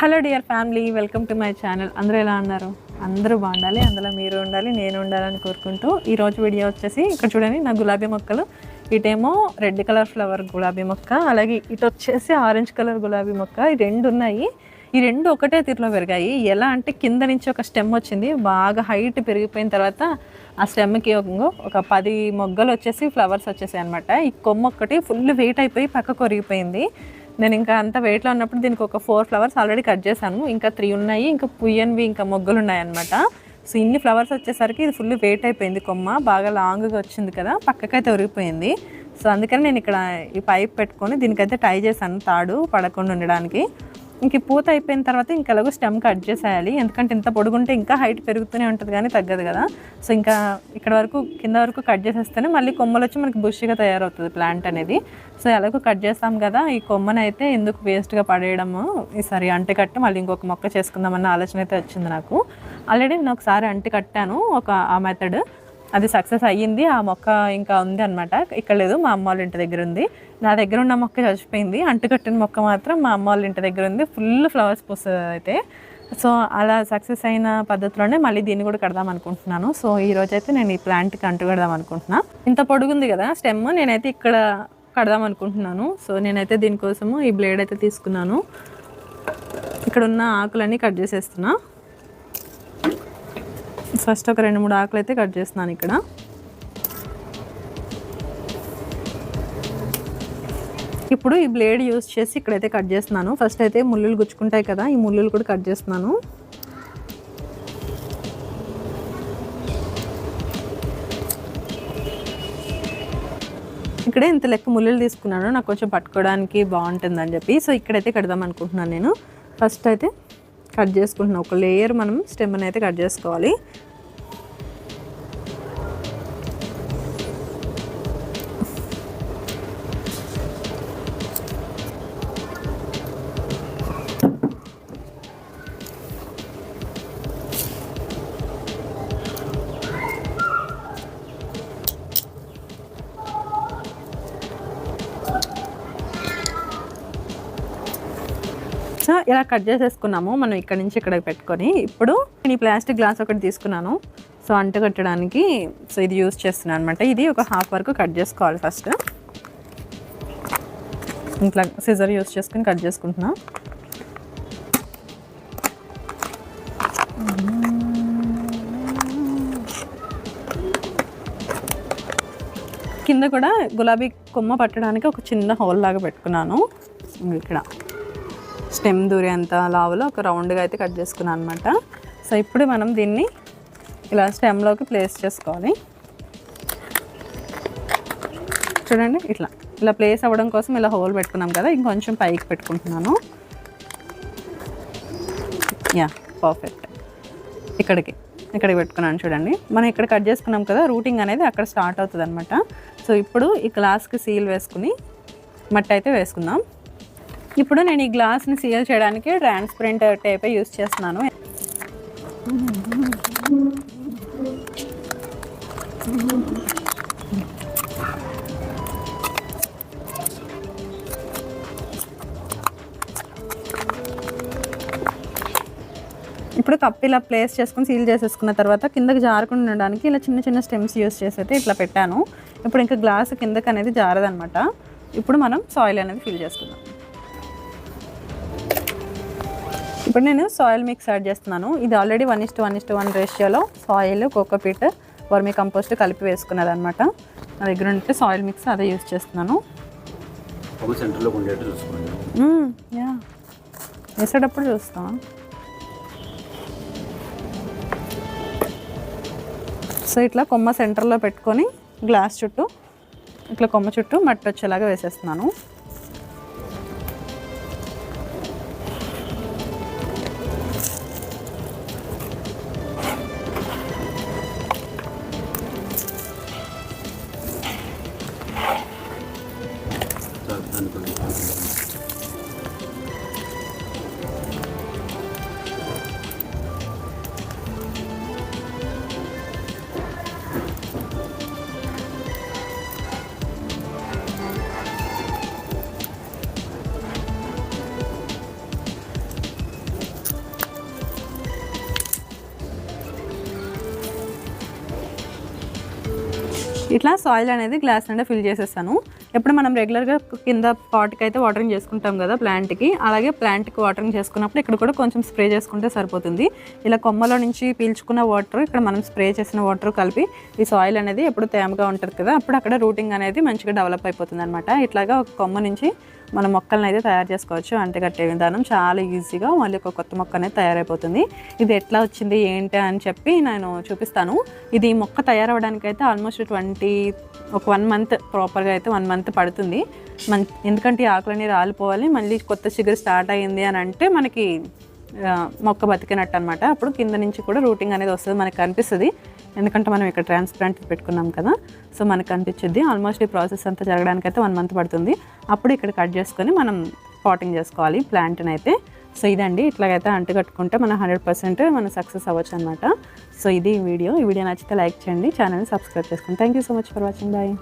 Hello dear family welcome to my channel. అందరూ ఎలా ఉన్నారు? అందరూ బాగుండాలి అందులో మీరు ఉండాలి నేను ఉండాలని కోరుకుంటూ ఈరోజు వీడియో వచ్చేసి ఇక్కడ చూడండి నా గులాబీ మొక్కలు. ఇటేమో రెడ్ కలర్ ఫ్లవర్ గులాబీ మొక్క అలాగే ఇటు వచ్చేసి ఆరెంజ్ కలర్ గులాబీ మొక్క. ఈ రెండు ఉన్నాయి. ఈ రెండు ఒకటే తీరులో పెరిగాయి. ఎలా అంటే కింద నుంచి ఒక స్టెమ్ వచ్చింది. బాగా హైట్ పెరిగిపోయిన తర్వాత ఆ స్టెమ్కి ఒక పది మొగ్గలు వచ్చేసి ఫ్లవర్స్ వచ్చేసాయి అనమాట ఈ కొమ్మ ఒక్కటి ఫుల్ వెయిట్ అయిపోయి పక్క కొరిగిపోయింది నేను ఇంకా అంత వెయిట్లో ఉన్నప్పుడు దీనికి ఒక ఫోర్ ఫ్లవర్స్ ఆల్రెడీ కట్ చేశాను. ఇంకా త్రీ ఉన్నాయి ఇంకా పుయ్యన్వి ఇంకా మొగ్గలు ఉన్నాయి అనమాట సో ఇన్ని ఫ్లవర్స్ వచ్చేసరికి ఇది ఫుల్ వెయిట్ అయిపోయింది కొమ్మ. బాగా లాంగ్గా వచ్చింది కదా పక్కకైతే ఉరిగిపోయింది. సో అందుకని నేను ఇక్కడ ఈ పైప్ పెట్టుకొని దీనికైతే టై చేశాను తాడు పడకుండా ఉండడానికి. ఇంక పూత అయిపోయిన తర్వాత ఇంకా ఎలాగో స్టెమ్ కట్ చేసేయాలి. ఎందుకంటే ఇంత పొడుగుంటే ఇంకా హైట్ పెరుగుతూనే ఉంటుంది కానీ తగ్గదు కదా. సో ఇంకా ఇక్కడ వరకు కింద వరకు కట్ చేసేస్తేనే మళ్ళీ కొమ్మలు వచ్చి మనకి బుష్గా తయారవుతుంది ప్లాంట్ అనేది. సో ఎలాగో కట్ చేస్తాం కదా ఈ కొమ్మను అయితే ఎందుకు వేస్ట్గా పడేయడము ఈసారి అంటి కట్టి మళ్ళీ ఇంకొక మొక్క చేసుకుందామన్న ఆలోచన అయితే వచ్చింది నాకు. ఆల్రెడీ నేను ఒకసారి అంటి కట్టాను ఒక ఆ మెథడ్ అది సక్సెస్ అయ్యింది. ఆ మొక్క ఇంకా ఉంది అనమాట ఇక్కడ లేదు మా అమ్మ వాళ్ళ ఇంటి దగ్గర ఉంది. నా దగ్గర ఉన్న మొక్క చచ్చిపోయింది. అంటుకట్టిన మొక్క మాత్రం మా అమ్మ వాళ్ళ ఇంటి దగ్గర ఉంది. ఫుల్ ఫ్లవర్స్ పూస్తుంది అయితే సో అలా సక్సెస్ అయిన పద్ధతిలోనే మళ్ళీ దీన్ని కూడా కడదాం అనుకుంటున్నాను. సో ఈ రోజు అయితే నేను ఈ ప్లాంట్కి అంటు కడదాం అనుకుంటున్నా. ఇంత పొడుగుంది కదా స్టెమ్ నేనైతే ఇక్కడ కడదాం అనుకుంటున్నాను. సో నేనైతే దీనికోసము ఈ బ్లేడ్ అయితే తీసుకున్నాను. ఇక్కడ ఉన్న ఆకులన్నీ కట్ చేసేస్తున్నా. ఫస్ట్ ఒక రెండు మూడు ఆకులు అయితే కట్ చేస్తున్నాను ఇక్కడ. ఇప్పుడు ఈ బ్లేడ్ యూస్ చేసి ఇక్కడైతే కట్ చేస్తున్నాను. ఫస్ట్ అయితే ముళ్ళులు గుచ్చుకుంటాయి కదా ఈ ముళ్ళులు కూడా కట్ చేస్తున్నాను. ఇక్కడే ఇంత లెక్క ముళ్ళులు తీసుకున్నాను నాకు కొంచెం పట్టుకోవడానికి బాగుంటుందని చెప్పి. సో ఇక్కడైతే కడదాం అనుకుంటున్నాను నేను. ఫస్ట్ అయితే కట్ చేసుకుంటున్నాను. ఒక లేయర్ మనం స్టెమ్ని అయితే కట్ చేసుకోవాలి. ఇలా కట్ చేసేసుకున్నాము. మనం ఇక్కడ నుంచి ఇక్కడ పెట్టుకొని ఇప్పుడు నేను ఈ ప్లాస్టిక్ గ్లాస్ ఒకటి తీసుకున్నాను. సో అంటు కట్టడానికి సో ఇది యూస్ చేస్తున్నాను అనమాట ఇది ఒక హాఫ్ వరకు కట్ చేసుకోవాలి ఫస్ట్. ఇట్లా సిజర్ యూస్ చేసుకుని కట్ చేసుకుంటున్నా. కింద కూడా గులాబీ కొమ్మ పట్టడానికి ఒక చిన్న హోల్ లాగా పెట్టుకున్నాను. ఇక్కడ. స్టెమ్ దూరేంత లావులో ఒక రౌండ్గా అయితే కట్ చేసుకున్నాను అనమాట సో ఇప్పుడు మనం దీన్ని ఇలా స్టెమ్లోకి ప్లేస్ చేసుకోవాలి. చూడండి ఇట్లా. ఇలా ప్లేస్ అవ్వడం కోసం ఇలా హోల్ పెట్టుకున్నాం కదా ఇంకొంచెం పైకి పెట్టుకుంటున్నాను. యా పర్ఫెక్ట్ ఇక్కడికి ఇక్కడికి పెట్టుకున్నాను చూడండి. మనం ఇక్కడ కట్ చేసుకున్నాం కదా రూటింగ్ అనేది అక్కడ స్టార్ట్ అవుతుంది అనమాట సో ఇప్పుడు ఈ గ్లాస్కి సీల్ వేసుకుని మట్టి అయితే వేసుకుందాం. ఇప్పుడు నేను ఈ గ్లాస్ని సీల్ చేయడానికి ట్రాన్స్పరెంట్ టైప్ యూస్ చేస్తున్నాను. ఇప్పుడు కప్ ఇలా ప్లేస్ చేసుకుని సీల్ చేసేసుకున్న తర్వాత కిందకి జారకుండా ఉండడానికి ఇలా చిన్న చిన్న స్టెమ్స్ యూస్ చేసి అయితే ఇట్లా పెట్టాను. ఇప్పుడు ఇంకా గ్లాస్ కిందకి అనేది జారదనమాట. ఇప్పుడు మనం సాయిల్ అనేది ఫిల్ చేసుకుందాం. ఇప్పుడు నేను సాయిల్ మిక్స్ యాడ్ చేస్తున్నాను. ఇది already one is to one is to one రేషియోలో సాయిల్ కోకోపీట్ వర్మీ కంపోస్ట్ కలిపి వేసుకున్నది అనమాట నా దగ్గర ఉంటే సాయిల్ మిక్స్ అదే యూస్ చేస్తున్నాను. యా వేసేటప్పుడు చూస్తాం సో ఇట్లా కొమ్మ సెంటర్లో పెట్టుకొని గ్లాస్ చుట్టూ ఇట్లా కొమ్మ చుట్టూ మట్టి వచ్చేలాగా వేసేస్తున్నాను. అనుకుంటున్నాను ఇట్లా సాయిల్ అనేది గ్లాస్ నిండా ఫిల్ చేసేస్తాను. ఎప్పుడు మనం రెగ్యులర్గా కింద పాట్కి అయితే వాటరింగ్ చేసుకుంటాం కదా ప్లాంట్కి అలాగే ప్లాంట్కి వాటరింగ్ చేసుకున్నప్పుడు ఇక్కడ కూడా కొంచెం స్ప్రే చేసుకుంటే సరిపోతుంది. ఇలా కొమ్మలో నుంచి పీల్చుకున్న వాటర్ ఇక్కడ మనం స్ప్రే చేసిన వాటర్ కలిపి ఈ సాయిల్ అనేది ఎప్పుడు తేమగా ఉంటుంది కదా అప్పుడు అక్కడ రూటింగ్ అనేది మంచిగా డెవలప్ అయిపోతుంది అనమాట ఇట్లాగా ఒక కొమ్మ నుంచి మన మొక్కలను అయితే తయారు చేసుకోవచ్చు అంటే కట్టే విధానం చాలా ఈజీగా మళ్ళీ ఒక కొత్త మొక్క అనేది తయారైపోతుంది. ఇది ఎట్లా వచ్చింది ఏంటి అని చెప్పి నేను చూపిస్తాను. ఇది మొక్క తయారవడానికి అయితే ఆల్మోస్ట్ ట్వంటీ ఒక వన్ మంత్ ప్రాపర్గా అయితే వన్ మంత్ మంత్ పడుతుంది. మన ఎందుకంటే ఈ ఆకులన్నీ రాలిపోవాలి మళ్ళీ కొత్త చిగురు స్టార్ట్ అయ్యింది అని అంటే మనకి మొక్క బతికినట్టు అనమాట అప్పుడు కింద నుంచి కూడా రూటింగ్ అనేది వస్తుంది మనకి కనిపిస్తుంది. ఎందుకంటే మనం ఇక్కడ ట్రాన్స్పరెంట్ పెట్టుకున్నాం కదా సో మనకు కనిపించింది ఆల్మోస్ట్ ఈ ప్రాసెస్ అంతా జరగడానికి అయితే వన్ మంత్ పడుతుంది. అప్పుడు ఇక్కడ కట్ చేసుకొని మనం పాటింగ్ చేసుకోవాలి ప్లాంట్ని అయితే. సో ఇదండి ఇట్లాగైతే అంటు కట్టుకుంటే మనం హండ్రెడ్ పర్సెంట్ మనం సక్సెస్ అవ్వచ్చు అనమాట సో ఇది వీడియో. ఈ వీడియో నచ్చితే లైక్ చేయండి ఛానల్ని సబ్స్క్రైబ్ చేసుకోండి thank you so much for watching bye